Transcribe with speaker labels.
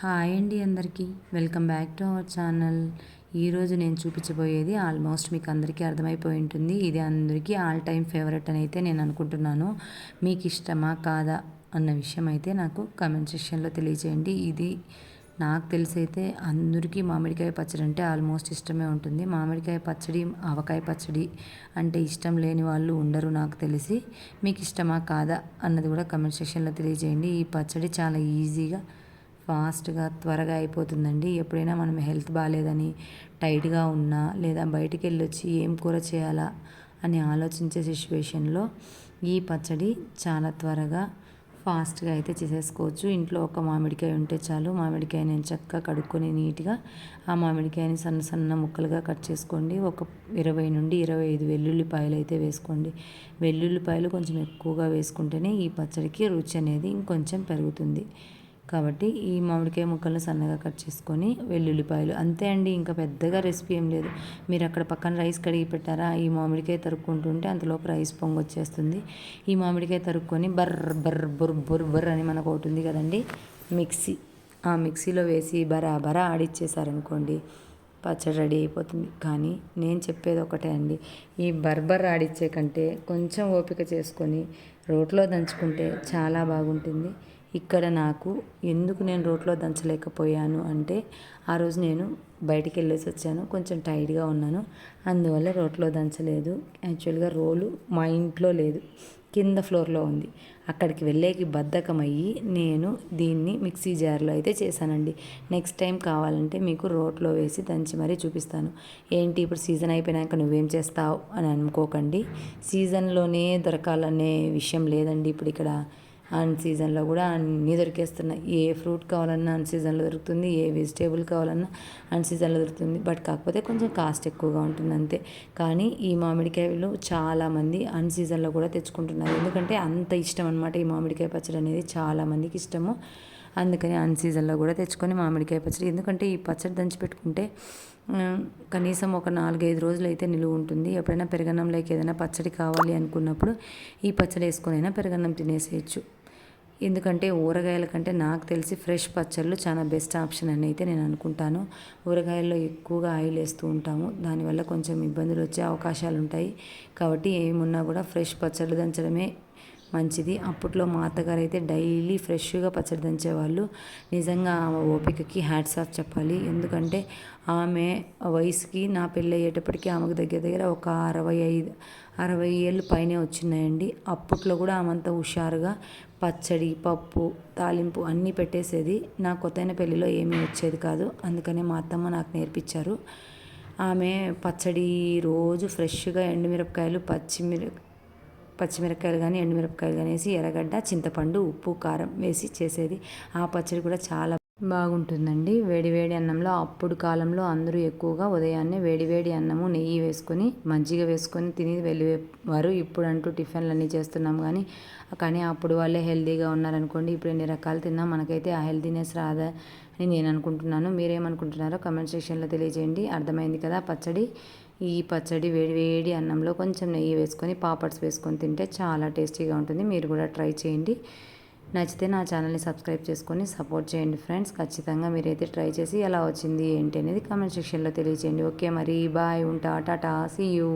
Speaker 1: Hi అండి అందరికీ. Welcome back to our channel. ఈరోజు నేను చూపించబోయేది ఆల్మోస్ట్ మీకు అందరికీ అర్థమైపోయి ఉంటుంది. ఇది అందరికీ ఆల్ టైమ్ ఫేవరెట్ అని అయితే నేను అనుకుంటున్నాను. మీకు ఇష్టమా కాదా అన్న విషయం అయితే నాకు కమెంట్ సెక్షన్లో తెలియజేయండి ఇది నాకు తెలిసైతే అందరికీ మామిడికాయ పచ్చడి అంటే ఆల్మోస్ట్ ఇష్టమే ఉంటుంది. మామిడికాయ పచ్చడి ఆవకాయ పచ్చడి అంటే ఇష్టం లేని వాళ్ళు ఉండరు నాకు తెలిసి. మీకు ఇష్టమా కాదా అన్నది కూడా కమెంట్ సెక్షన్లో తెలియజేయండి ఈ పచ్చడి చాలా ఈజీగా ఫాస్ట్గా త్వరగా అయిపోతుందండి. ఎప్పుడైనా మనం హెల్త్ బాగాలేదని టైట్గా ఉన్నా లేదా బయటికి వెళ్ళొచ్చి ఏం కూర చేయాలా అని ఆలోచించే సిచ్యువేషన్లో ఈ పచ్చడి చాలా త్వరగా ఫాస్ట్గా అయితే చేసేసుకోవచ్చు. ఇంట్లో ఒక మామిడికాయ ఉంటే చాలు. మామిడికాయ నేను చక్కగా కడుక్కొని నీట్గా ఆ మామిడికాయని సన్న సన్న ముక్కలుగా కట్ చేసుకోండి. ఒక ఇరవై నుండి ఇరవై ఐదు వెల్లుల్లిపాయలు అయితే వేసుకోండి. వెల్లుల్లిపాయలు కొంచెం ఎక్కువగా వేసుకుంటేనే ఈ పచ్చడికి రుచి అనేది ఇంకొంచెం పెరుగుతుంది. కాబట్టి ఈ మామిడికాయ ముక్కలను సన్నగా కట్ చేసుకొని వెల్లుల్లిపాయలు. అంతే అండి ఇంకా పెద్దగా రెసిపీ ఏం లేదు. మీరు అక్కడ పక్కన రైస్ కడిగి పెట్టారా? ఈ మామిడికాయ తరుక్కుంటుంటే అంతలోపు రైస్ పొంగు వచ్చేస్తుంది ఈ మామిడికాయ తరుక్కొని బర్ర బర్ర బుర్ బుర్ బుర్ అని మనకు ఒకటి ఉంది కదండి మిక్సీ. ఆ మిక్సీలో వేసి బరాబరా ఆడిచ్చేసారనుకోండి పచ్చడి రెడీ అయిపోతుంది. కానీ నేను చెప్పేది ఒకటే అండి ఈ బర్బర్ ఆడిచ్చే కంటే కొంచెం ఓపిక చేసుకొని రోట్లో దంచుకుంటే చాలా బాగుంటుంది. ఇక్కడ నాకు ఎందుకు నేను రోట్లో దంచలేకపోయాను అంటే ఆ రోజు నేను బయటికి వెళ్ళేసి వచ్చాను. కొంచెం టైట్గా ఉన్నాను. అందువల్ల రోట్లో దంచలేదు. యాక్చువల్గా రోలు మా ఇంట్లో లేదు. కింద ఫ్లోర్లో ఉంది. అక్కడికి వెళ్ళేకి బద్ధకమయ్యి నేను దీన్ని మిక్సీ జార్లో అయితే చేశానండి. నెక్స్ట్ టైం కావాలంటే మీకు రోట్లో వేసి దంచి మరీ చూపిస్తాను. ఏంటి ఇప్పుడు సీజన్ అయిపోయినాక నువ్వేం చేస్తావు అని అనుకోకండి. సీజన్లోనే దొరకాలనే విషయం లేదండి ఇప్పుడు ఇక్కడ. అన్ సీజన్లో కూడా అన్నీ దొరికేస్తున్నాయి. ఏ ఫ్రూట్ కావాలన్నా అన్ సీజన్లో దొరుకుతుంది ఏ వెజిటేబుల్ కావాలన్నా అన్ సీజన్లో దొరుకుతుంది. బట్ కాకపోతే కొంచెం కాస్ట్ ఎక్కువగా ఉంటుంది అంతే. కానీ ఈ మామిడికాయలు చాలామంది అన్ సీజన్లో కూడా తెచ్చుకుంటున్నారు. ఎందుకంటే అంత ఇష్టం అనమాట ఈ మామిడికాయ పచ్చడి అనేది. చాలామందికి ఇష్టము. అందుకని అన్ సీజన్లో కూడా తెచ్చుకొని మామిడికాయ పచ్చడి. ఎందుకంటే ఈ పచ్చడి దంచి పెట్టుకుంటే కనీసం ఒక నాలుగైదు రోజులు అయితే నిలువ ఉంటుంది. ఎప్పుడైనా పెరగన్నంలోకి ఏదైనా పచ్చడి కావాలి అనుకున్నప్పుడు ఈ పచ్చడి వేసుకొని అయినా పెరగన్నం తినేసేయచ్చు. ఎందుకంటే ఊరగాయల కంటే నాకు తెలిసి ఫ్రెష్ పచ్చళ్ళు చాలా బెస్ట్ ఆప్షన్ అని అయితే నేను అనుకుంటాను. ఊరగాయల్లో ఎక్కువగా ఆయిల్ వేస్తూ ఉంటాము. దానివల్ల కొంచెం ఇబ్బందులు వచ్చే అవకాశాలు ఉంటాయి. కాబట్టి ఏమున్నా కూడా ఫ్రెష్ పచ్చళ్ళు దంచడమే మంచిది. అప్పట్లో మా అత్తగారు అయితే డైలీ ఫ్రెష్గా పచ్చడి దంచేవాళ్ళు. నిజంగా ఆమె ఓపికకి హ్యాట్స్ ఆఫ్ చెప్పాలి. ఎందుకంటే ఆమె వయసుకి నా పెళ్ళి అయ్యేటప్పటికీ ఆమెకు దగ్గర దగ్గర ఒక అరవై ఐదు అరవై ఏళ్ళు పైనే వచ్చినాయండి. అప్పట్లో కూడా ఆమె అంత హుషారుగా పచ్చడి పప్పు తాలింపు అన్నీ పెట్టేసేది. నా కొత్తైన పెళ్ళిలో ఏమీ వచ్చేది కాదు. అందుకనే మా అత్తమ్మ నాకు నేర్పించారు. ఆమె పచ్చడి రోజు ఫ్రెష్గా ఎండుమిరపకాయలు పచ్చిమిర పచ్చిమిరపకాయలు కానీ ఎండుమిరపకాయలు కానీ వేసి ఎర్రగడ్డ చింతపండు ఉప్పు కారం వేసి చేసేది. ఆ పచ్చడి కూడా చాలా బాగుంటుందండి. వేడివేడి అన్నంలో అప్పుడు కాలంలో అందరూ ఎక్కువగా ఉదయాన్నే వేడివేడి అన్నము నెయ్యి వేసుకొని మజ్జిగ వేసుకొని తిని వెళ్ళేవారు. ఇప్పుడు అంటూ టిఫిన్లు అన్నీ చేస్తున్నాం కానీ కానీ అప్పుడు వాళ్ళే హెల్తీగా ఉన్నారనుకోండి ఇప్పుడు ఎన్ని రకాలు తిన్నా మనకైతే ఆ హెల్తీనెస్ రాదా అని నేను అనుకుంటున్నాను. మీరేమనుకుంటున్నారో కమెంట్ సెక్షన్లో తెలియజేయండి. అర్థమైంది కదా? పచ్చడి ఈ పచ్చడి వేడి వేడి అన్నంలో కొంచెం నెయ్యి వేసుకొని పాపడ్స్ వేసుకొని తింటే చాలా టేస్టీగా ఉంటుంది. మీరు కూడా ట్రై చేయండి. నచ్చితే నా ఛానల్ని సబ్స్క్రైబ్ చేసుకొని సపోర్ట్ చేయండి ఫ్రెండ్స్. ఖచ్చితంగా మీరైతే ట్రై చేసి ఎలా వచ్చింది ఏంటి అనేది కామెంట్ సెక్షన్లో తెలియచేయండి. ఓకే మరి బాయ్ ఉంటా టాటా సీ యూ